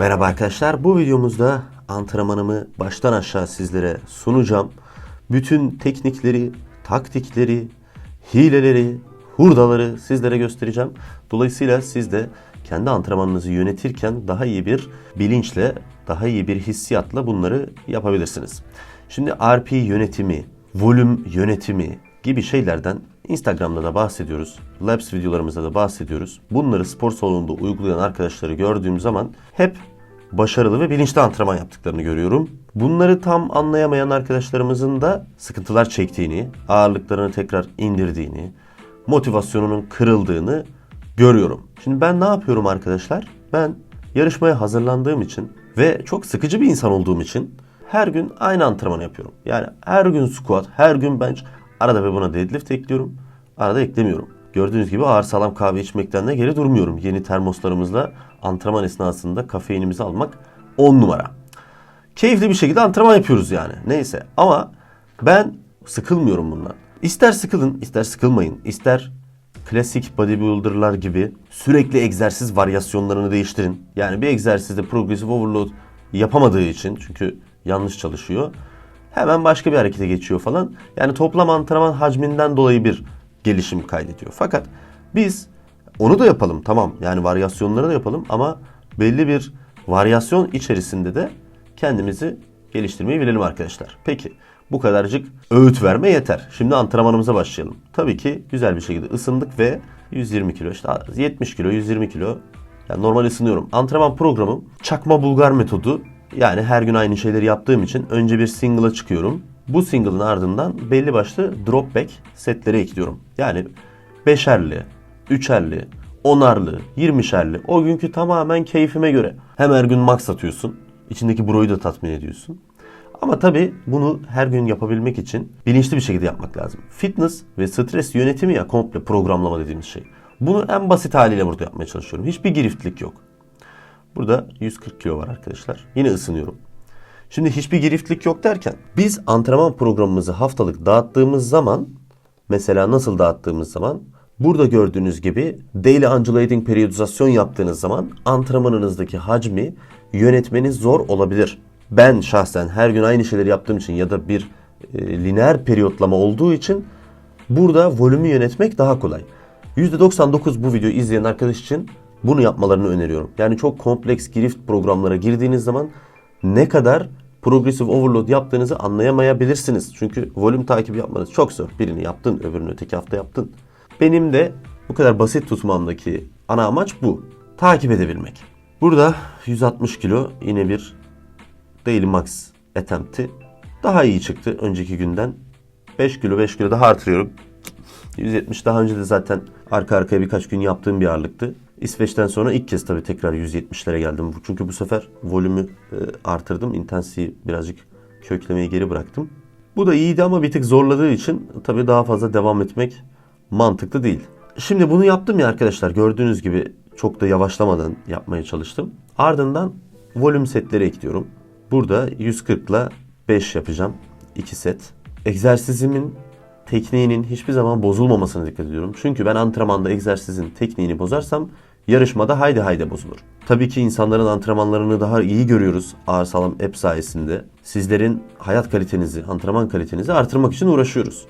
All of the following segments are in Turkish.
Merhaba arkadaşlar. Bu videomuzda antrenmanımı baştan aşağı sizlere sunacağım. Bütün teknikleri, taktikleri, hileleri, hurdaları sizlere göstereceğim. Dolayısıyla siz de kendi antrenmanınızı yönetirken daha iyi bir bilinçle, daha iyi bir hissiyatla bunları yapabilirsiniz. Şimdi RP yönetimi, volüm yönetimi gibi şeylerden Instagram'da da bahsediyoruz. Labs videolarımızda da bahsediyoruz. Bunları spor salonunda uygulayan arkadaşları gördüğüm zaman hep başarılı ve bilinçli antrenman yaptıklarını görüyorum. Bunları tam anlayamayan arkadaşlarımızın da sıkıntılar çektiğini, ağırlıklarını tekrar indirdiğini, motivasyonunun kırıldığını görüyorum. Şimdi ben ne yapıyorum arkadaşlar? Ben yarışmaya hazırlandığım için ve çok sıkıcı bir insan olduğum için her gün aynı antrenmanı yapıyorum. Yani her gün squat, her gün bench, arada ve buna deadlift ekliyorum, arada eklemiyorum. Gördüğünüz gibi ağır sağlam kahve içmekten de geri durmuyorum. Yeni termoslarımızla antrenman esnasında kafeinimizi almak 10 numara. Keyifli bir şekilde antrenman yapıyoruz yani. Neyse ama ben sıkılmıyorum bundan. İster sıkılın, ister sıkılmayın. ister klasik bodybuilderlar gibi sürekli egzersiz varyasyonlarını değiştirin. Yani bir egzersizde progressive overload yapamadığı için çünkü yanlış çalışıyor. Hemen başka bir harekete geçiyor falan. Yani toplam antrenman hacminden dolayı bir gelişim kaydediyor. Fakat biz onu da yapalım tamam. Yani varyasyonları da yapalım ama belli bir varyasyon içerisinde de kendimizi geliştirmeyi bilelim arkadaşlar. Peki bu kadarcık öğüt verme yeter. Şimdi antrenmanımıza başlayalım. Tabii ki güzel bir şekilde ısındık ve 120 kilo işte 70 kilo 120 kilo yani normal ısınıyorum. Antrenman programım çakma bulgar metodu. Yani her gün aynı şeyleri yaptığım için önce bir single'a çıkıyorum. Bu single'ın ardından belli başlı drop back setleri ekliyorum. Yani beşerli, üçerli, onarlı, yirmişerli. O günkü tamamen keyfime göre. Hem her gün max atıyorsun. içindeki broyu da tatmin ediyorsun. Ama tabii bunu her gün yapabilmek için bilinçli bir şekilde yapmak lazım. Fitness ve stres yönetimi ya komple programlama dediğimiz şey. Bunu en basit haliyle burada yapmaya çalışıyorum. Hiçbir giriftlik yok. Burada 140 kilo var arkadaşlar. Yine ısınıyorum. Şimdi hiçbir giriftlik yok derken biz antrenman programımızı haftalık dağıttığımız zaman mesela nasıl dağıttığımız zaman burada gördüğünüz gibi daily undulating periodizasyon yaptığınız zaman antrenmanınızdaki hacmi yönetmeniz zor olabilir. Ben şahsen her gün aynı şeyleri yaptığım için ya da bir e, lineer periyotlama olduğu için burada volümü yönetmek daha kolay. %99 bu videoyu izleyen arkadaş için bunu yapmalarını öneriyorum. Yani çok kompleks girift programlara girdiğiniz zaman ne kadar progressive overload yaptığınızı anlayamayabilirsiniz. Çünkü volüm takibi yapmanız çok zor. Birini yaptın, öbürünü öteki hafta yaptın. Benim de bu kadar basit tutmamdaki ana amaç bu. Takip edebilmek. Burada 160 kilo yine bir Daily Max attempt'i daha iyi çıktı önceki günden. 5 kilo 5 kilo daha artırıyorum. 170 daha önce de zaten arka arkaya birkaç gün yaptığım bir ağırlıktı. İsveç'ten sonra ilk kez tabii tekrar 170'lere geldim. Çünkü bu sefer volümü e, artırdım. Intensiyi birazcık köklemeyi geri bıraktım. Bu da iyiydi ama bir tık zorladığı için tabii daha fazla devam etmek mantıklı değil. Şimdi bunu yaptım ya arkadaşlar gördüğünüz gibi çok da yavaşlamadan yapmaya çalıştım. Ardından volüm setleri ekliyorum. Burada 140 ile 5 yapacağım. 2 set. Egzersizimin tekniğinin hiçbir zaman bozulmamasına dikkat ediyorum. Çünkü ben antrenmanda egzersizin tekniğini bozarsam yarışmada haydi haydi bozulur. Tabii ki insanların antrenmanlarını daha iyi görüyoruz ağır sağlam app sayesinde. Sizlerin hayat kalitenizi, antrenman kalitenizi artırmak için uğraşıyoruz.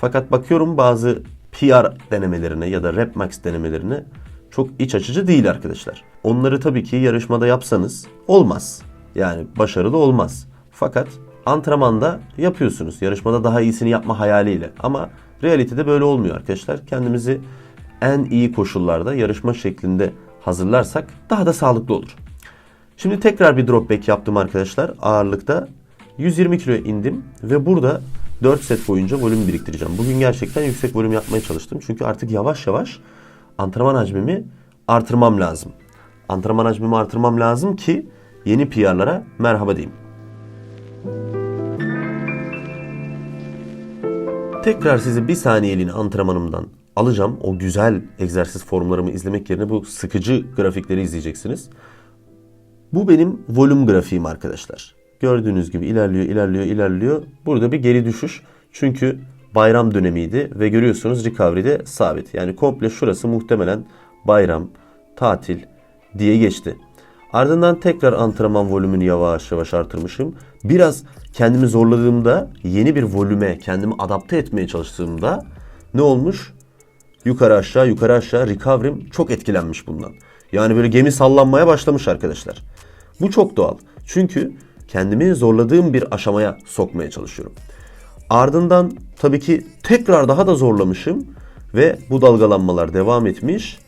Fakat bakıyorum bazı PR denemelerine ya da Rep Max denemelerine çok iç açıcı değil arkadaşlar. Onları tabii ki yarışmada yapsanız olmaz. Yani başarılı olmaz. Fakat antrenmanda yapıyorsunuz. Yarışmada daha iyisini yapma hayaliyle. Ama realitede böyle olmuyor arkadaşlar. Kendimizi en iyi koşullarda yarışma şeklinde hazırlarsak daha da sağlıklı olur. Şimdi tekrar bir drop back yaptım arkadaşlar. Ağırlıkta 120 kiloya indim ve burada 4 set boyunca volüm biriktireceğim. Bugün gerçekten yüksek volüm yapmaya çalıştım. Çünkü artık yavaş yavaş antrenman hacmimi artırmam lazım. Antrenman hacmimi artırmam lazım ki yeni PR'lara merhaba diyeyim. Tekrar sizi bir saniyeliğine antrenmanımdan alacağım. O güzel egzersiz formlarımı izlemek yerine bu sıkıcı grafikleri izleyeceksiniz. Bu benim volüm grafiğim arkadaşlar. Gördüğünüz gibi ilerliyor, ilerliyor, ilerliyor. Burada bir geri düşüş. Çünkü bayram dönemiydi ve görüyorsunuz recovery'de sabit. Yani komple şurası muhtemelen bayram, tatil diye geçti. Ardından tekrar antrenman volümünü yavaş yavaş artırmışım. Biraz kendimi zorladığımda yeni bir volüme kendimi adapte etmeye çalıştığımda ne olmuş? Yukarı aşağı yukarı aşağı recovery'm çok etkilenmiş bundan. Yani böyle gemi sallanmaya başlamış arkadaşlar. Bu çok doğal. Çünkü kendimi zorladığım bir aşamaya sokmaya çalışıyorum. Ardından tabii ki tekrar daha da zorlamışım ve bu dalgalanmalar devam etmiş.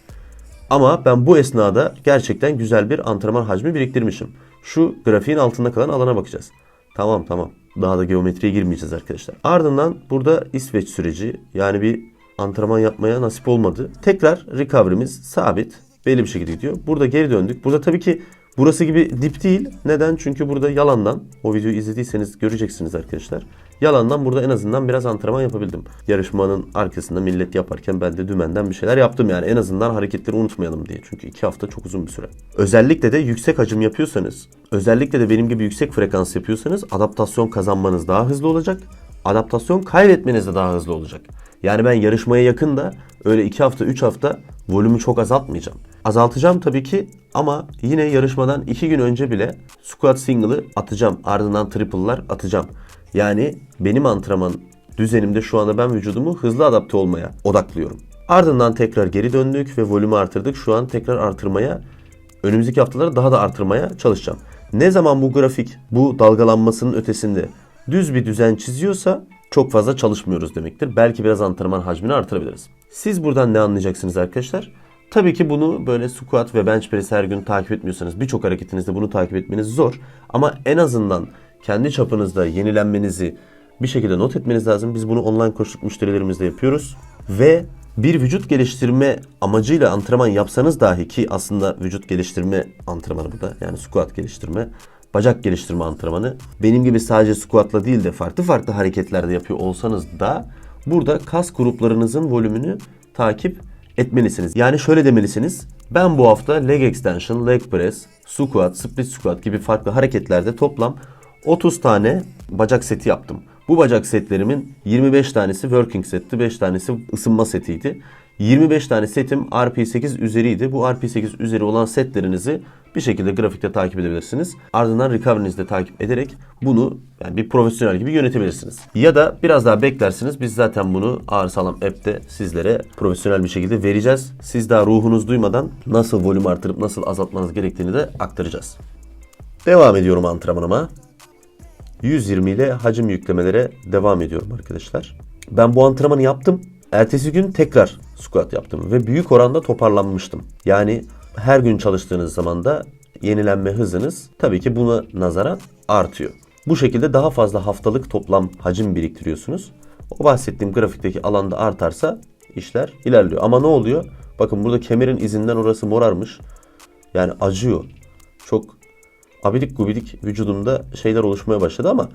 Ama ben bu esnada gerçekten güzel bir antrenman hacmi biriktirmişim. Şu grafiğin altında kalan alana bakacağız. Tamam tamam. Daha da geometriye girmeyeceğiz arkadaşlar. Ardından burada İsveç süreci yani bir antrenman yapmaya nasip olmadı. Tekrar recovery'miz sabit. Belli bir şekilde gidiyor. Burada geri döndük. Burada tabii ki burası gibi dip değil. Neden? Çünkü burada yalandan o videoyu izlediyseniz göreceksiniz arkadaşlar. Yalandan burada en azından biraz antrenman yapabildim. Yarışmanın arkasında millet yaparken ben de dümenden bir şeyler yaptım yani. En azından hareketleri unutmayalım diye. Çünkü iki hafta çok uzun bir süre. Özellikle de yüksek hacim yapıyorsanız, özellikle de benim gibi yüksek frekans yapıyorsanız adaptasyon kazanmanız daha hızlı olacak. Adaptasyon kaybetmeniz de daha hızlı olacak. Yani ben yarışmaya yakın da öyle 2 hafta 3 hafta volümü çok azaltmayacağım. Azaltacağım tabii ki ama yine yarışmadan 2 gün önce bile squat single'ı atacağım. Ardından triple'lar atacağım. Yani benim antrenman düzenimde şu anda ben vücudumu hızlı adapte olmaya odaklıyorum. Ardından tekrar geri döndük ve volümü artırdık. Şu an tekrar artırmaya, önümüzdeki haftaları daha da artırmaya çalışacağım. Ne zaman bu grafik bu dalgalanmasının ötesinde düz bir düzen çiziyorsa çok fazla çalışmıyoruz demektir. Belki biraz antrenman hacmini artırabiliriz. Siz buradan ne anlayacaksınız arkadaşlar? Tabii ki bunu böyle squat ve bench press her gün takip etmiyorsanız birçok hareketinizde bunu takip etmeniz zor. Ama en azından kendi çapınızda yenilenmenizi bir şekilde not etmeniz lazım. Biz bunu online koçluk müşterilerimizle yapıyoruz. Ve bir vücut geliştirme amacıyla antrenman yapsanız dahi ki aslında vücut geliştirme antrenmanı bu da yani squat geliştirme bacak geliştirme antrenmanı. Benim gibi sadece squatla değil de farklı farklı hareketlerde yapıyor olsanız da burada kas gruplarınızın volümünü takip etmelisiniz. Yani şöyle demelisiniz. Ben bu hafta leg extension, leg press, squat, split squat gibi farklı hareketlerde toplam 30 tane bacak seti yaptım. Bu bacak setlerimin 25 tanesi working setti, 5 tanesi ısınma setiydi. 25 tane setim RP8 üzeriydi. Bu RP8 üzeri olan setlerinizi bir şekilde grafikte takip edebilirsiniz. Ardından recovery'nizi de takip ederek bunu yani bir profesyonel gibi yönetebilirsiniz. Ya da biraz daha beklersiniz. Biz zaten bunu Ağır Sağlam app'te sizlere profesyonel bir şekilde vereceğiz. Siz daha ruhunuz duymadan nasıl volüm artırıp nasıl azaltmanız gerektiğini de aktaracağız. Devam ediyorum antrenmanıma. 120 ile hacim yüklemelere devam ediyorum arkadaşlar. Ben bu antrenmanı yaptım. Ertesi gün tekrar squat yaptım ve büyük oranda toparlanmıştım. Yani her gün çalıştığınız zaman da yenilenme hızınız tabii ki buna nazaran artıyor. Bu şekilde daha fazla haftalık toplam hacim biriktiriyorsunuz. O bahsettiğim grafikteki alanda artarsa işler ilerliyor. Ama ne oluyor? Bakın burada kemerin izinden orası morarmış. Yani acıyor. Çok abidik gubidik vücudumda şeyler oluşmaya başladı ama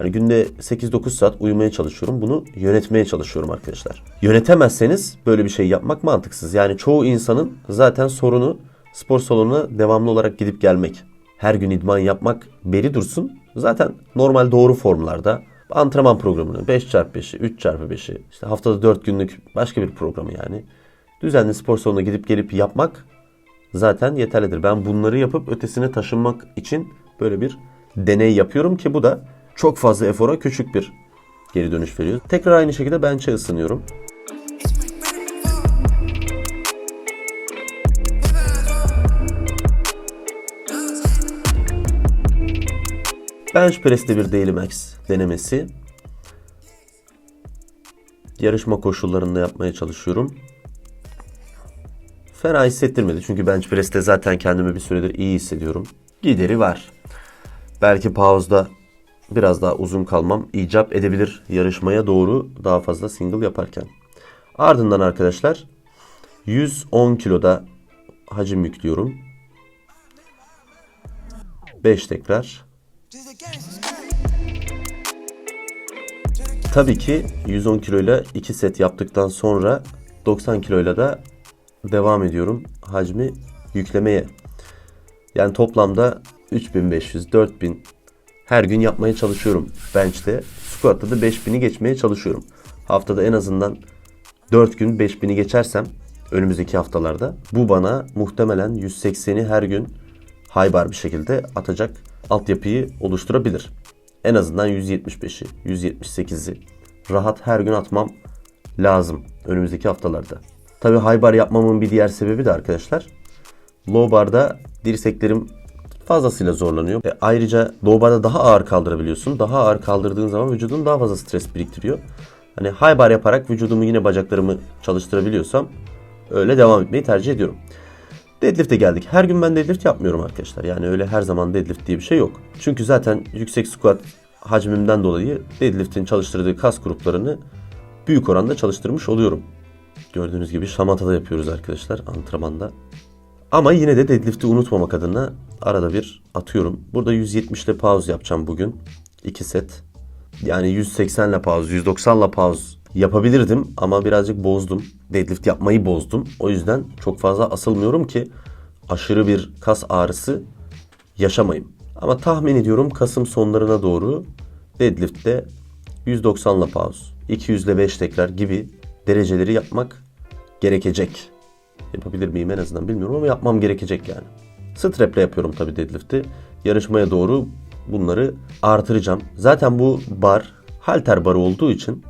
yani günde 8-9 saat uyumaya çalışıyorum. Bunu yönetmeye çalışıyorum arkadaşlar. Yönetemezseniz böyle bir şey yapmak mantıksız. Yani çoğu insanın zaten sorunu spor salonuna devamlı olarak gidip gelmek. Her gün idman yapmak beri dursun. Zaten normal doğru formlarda antrenman programını 5x5'i, 3x5'i, işte haftada 4 günlük başka bir programı yani. Düzenli spor salonuna gidip gelip yapmak zaten yeterlidir. Ben bunları yapıp ötesine taşınmak için böyle bir deney yapıyorum ki bu da çok fazla efora küçük bir geri dönüş veriyor. Tekrar aynı şekilde bench'e ısınıyorum. Bench press'te bir daily max denemesi. Yarışma koşullarında yapmaya çalışıyorum. Fena hissettirmedi çünkü bench press'te zaten kendimi bir süredir iyi hissediyorum. Gideri var. Belki pause'da biraz daha uzun kalmam icap edebilir yarışmaya doğru daha fazla single yaparken. Ardından arkadaşlar 110 kiloda hacim yüklüyorum. 5 tekrar. Tabii ki 110 kiloyla 2 set yaptıktan sonra 90 kiloyla da devam ediyorum hacmi yüklemeye. Yani toplamda 3500, 4000 her gün yapmaya çalışıyorum bench'te. Squat'ta da 5000'i geçmeye çalışıyorum. Haftada en azından 4 gün 5000'i geçersem önümüzdeki haftalarda bu bana muhtemelen 180'i her gün high bar bir şekilde atacak altyapıyı oluşturabilir. En azından 175'i, 178'i rahat her gün atmam lazım önümüzdeki haftalarda. Tabi high bar yapmamın bir diğer sebebi de arkadaşlar low barda dirseklerim fazlasıyla zorlanıyor. E, ayrıca low barda daha ağır kaldırabiliyorsun. Daha ağır kaldırdığın zaman vücudun daha fazla stres biriktiriyor. Hani high bar yaparak vücudumu yine bacaklarımı çalıştırabiliyorsam öyle devam etmeyi tercih ediyorum. Deadlift'e geldik. Her gün ben deadlift yapmıyorum arkadaşlar. Yani öyle her zaman deadlift diye bir şey yok. Çünkü zaten yüksek squat hacmimden dolayı deadlift'in çalıştırdığı kas gruplarını büyük oranda çalıştırmış oluyorum. Gördüğünüz gibi şamatada yapıyoruz arkadaşlar antrenmanda. Ama yine de deadlift'i unutmamak adına arada bir atıyorum. Burada 170 ile pause yapacağım bugün. 2 set. Yani 180 ile pause, 190 ile pause yapabilirdim ama birazcık bozdum. Deadlift yapmayı bozdum. O yüzden çok fazla asılmıyorum ki aşırı bir kas ağrısı yaşamayayım. Ama tahmin ediyorum Kasım sonlarına doğru deadlift'te 190 ile pause, 200 ile 5 tekrar gibi dereceleri yapmak gerekecek. Yapabilir miyim en azından bilmiyorum ama yapmam gerekecek yani. Strap'le yapıyorum tabii deadlift'i. Yarışmaya doğru bunları artıracağım. Zaten bu bar halter barı olduğu için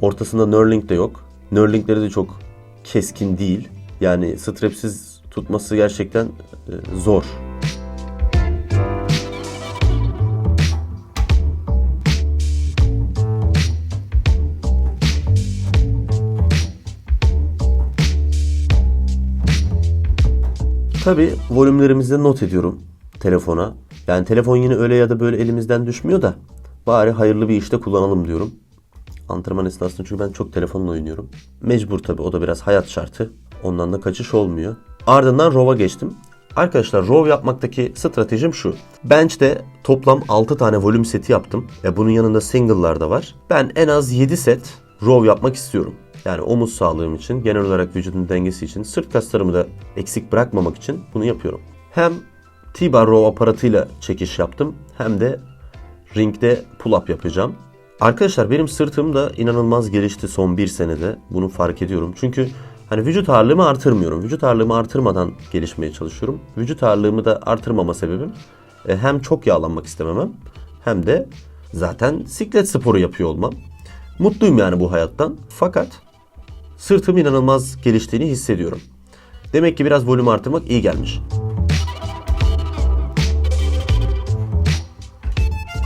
ortasında knurling de yok. Knurlingleri de çok keskin değil. Yani strapsiz tutması gerçekten e, zor. Tabi volümlerimizi not ediyorum telefona. Yani telefon yine öyle ya da böyle elimizden düşmüyor da bari hayırlı bir işte kullanalım diyorum. Antrenman esnasında çünkü ben çok telefonla oynuyorum. Mecbur tabi o da biraz hayat şartı. Ondan da kaçış olmuyor. Ardından row'a geçtim. Arkadaşlar row yapmaktaki stratejim şu. Bench'te toplam 6 tane volüm seti yaptım. Ve bunun yanında single'lar da var. Ben en az 7 set row yapmak istiyorum. Yani omuz sağlığım için, genel olarak vücudun dengesi için, sırt kaslarımı da eksik bırakmamak için bunu yapıyorum. Hem T-bar row aparatıyla çekiş yaptım hem de ringde pull-up yapacağım. Arkadaşlar benim sırtım da inanılmaz gelişti son bir senede. Bunu fark ediyorum. Çünkü hani vücut ağırlığımı artırmıyorum. Vücut ağırlığımı artırmadan gelişmeye çalışıyorum. Vücut ağırlığımı da artırmama sebebim e, hem çok yağlanmak istememem hem de zaten siklet sporu yapıyor olmam. Mutluyum yani bu hayattan. Fakat sırtım inanılmaz geliştiğini hissediyorum. Demek ki biraz volüm artırmak iyi gelmiş.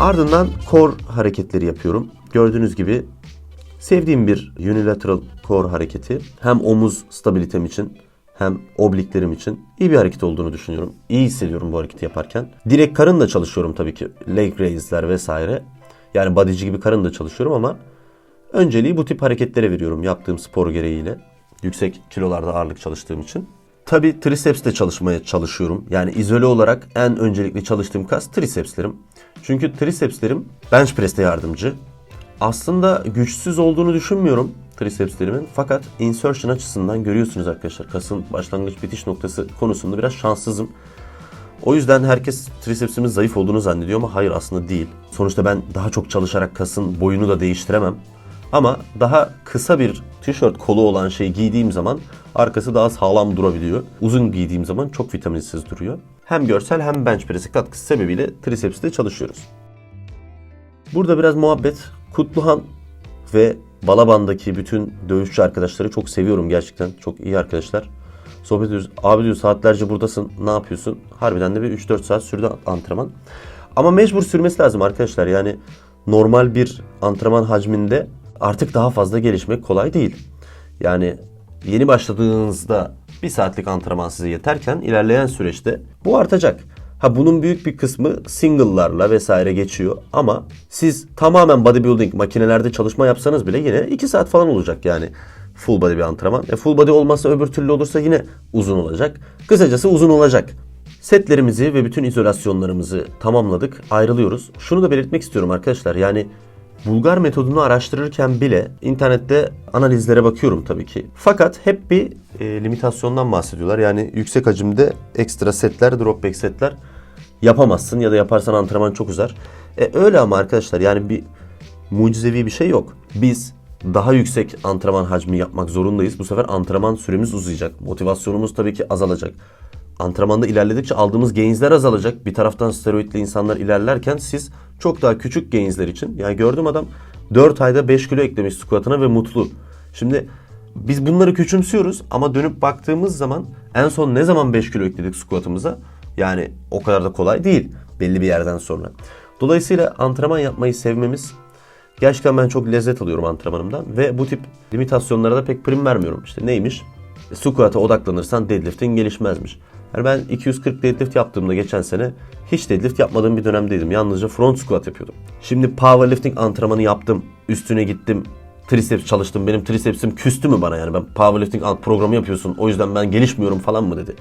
Ardından core hareketleri yapıyorum. Gördüğünüz gibi sevdiğim bir unilateral core hareketi. Hem omuz stabilitem için hem obliklerim için iyi bir hareket olduğunu düşünüyorum. İyi hissediyorum bu hareketi yaparken. Direkt karın da çalışıyorum tabii ki. Leg raise'ler vesaire. Yani bodyci gibi karın da çalışıyorum ama önceliği bu tip hareketlere veriyorum yaptığım spor gereğiyle. Yüksek kilolarda ağırlık çalıştığım için. Tabi triceps de çalışmaya çalışıyorum. Yani izole olarak en öncelikli çalıştığım kas tricepslerim. Çünkü tricepslerim bench press'te yardımcı. Aslında güçsüz olduğunu düşünmüyorum tricepslerimin. Fakat insertion açısından görüyorsunuz arkadaşlar. Kasın başlangıç bitiş noktası konusunda biraz şanssızım. O yüzden herkes tricepsimin zayıf olduğunu zannediyor ama hayır aslında değil. Sonuçta ben daha çok çalışarak kasın boyunu da değiştiremem. Ama daha kısa bir tişört kolu olan şeyi giydiğim zaman arkası daha sağlam durabiliyor. Uzun giydiğim zaman çok vitaminsiz duruyor. Hem görsel hem bench press'e katkısı sebebiyle triceps'te çalışıyoruz. Burada biraz muhabbet. Kutluhan ve Balaban'daki bütün dövüşçü arkadaşları çok seviyorum gerçekten. Çok iyi arkadaşlar. Sohbet ediyoruz. Abi diyor saatlerce buradasın. Ne yapıyorsun? Harbiden de bir 3-4 saat sürdü antrenman. Ama mecbur sürmesi lazım arkadaşlar. Yani normal bir antrenman hacminde artık daha fazla gelişmek kolay değil. Yani yeni başladığınızda bir saatlik antrenman size yeterken ilerleyen süreçte bu artacak. Ha bunun büyük bir kısmı single'larla vesaire geçiyor ama siz tamamen bodybuilding makinelerde çalışma yapsanız bile yine 2 saat falan olacak yani full body bir antrenman. E full body olmazsa öbür türlü olursa yine uzun olacak. Kısacası uzun olacak. Setlerimizi ve bütün izolasyonlarımızı tamamladık. Ayrılıyoruz. Şunu da belirtmek istiyorum arkadaşlar. Yani Bulgar metodunu araştırırken bile internette analizlere bakıyorum tabii ki. Fakat hep bir e, limitasyondan bahsediyorlar. Yani yüksek hacimde ekstra setler, drop back setler yapamazsın ya da yaparsan antrenman çok uzar. E, öyle ama arkadaşlar yani bir mucizevi bir şey yok. Biz daha yüksek antrenman hacmi yapmak zorundayız. Bu sefer antrenman süremiz uzayacak. Motivasyonumuz tabii ki azalacak. Antrenmanda ilerledikçe aldığımız gainsler azalacak. Bir taraftan steroidli insanlar ilerlerken siz çok daha küçük gainsler için yani gördüm adam 4 ayda 5 kilo eklemiş squatına ve mutlu. Şimdi biz bunları küçümsüyoruz ama dönüp baktığımız zaman en son ne zaman 5 kilo ekledik squatımıza? Yani o kadar da kolay değil belli bir yerden sonra. Dolayısıyla antrenman yapmayı sevmemiz gerçekten ben çok lezzet alıyorum antrenmanımdan ve bu tip limitasyonlara da pek prim vermiyorum. İşte neymiş? Squat'a odaklanırsan deadlift'in gelişmezmiş. Yani ben 240 deadlift yaptığımda geçen sene hiç deadlift yapmadığım bir dönemdeydim. Yalnızca front squat yapıyordum. Şimdi powerlifting antrenmanı yaptım. Üstüne gittim. Triceps çalıştım. Benim tricepsim küstü mü bana yani? Ben powerlifting programı yapıyorsun. O yüzden ben gelişmiyorum falan mı dedi.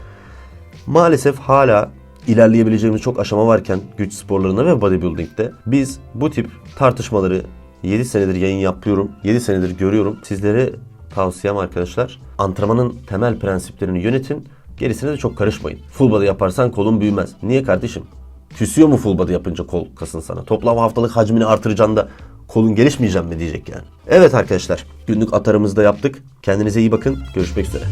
Maalesef hala ilerleyebileceğimiz çok aşama varken güç sporlarında ve bodybuilding'de biz bu tip tartışmaları 7 senedir yayın yapıyorum. 7 senedir görüyorum. Sizlere tavsiyem arkadaşlar antrenmanın temel prensiplerini yönetin. Gerisine de çok karışmayın. Full body yaparsan kolun büyümez. Niye kardeşim? Küsüyor mu full body yapınca kol kasın sana? Toplam haftalık hacmini artıracaksın da kolun gelişmeyecek mi diyecek yani. Evet arkadaşlar günlük atarımızı da yaptık. Kendinize iyi bakın. Görüşmek üzere.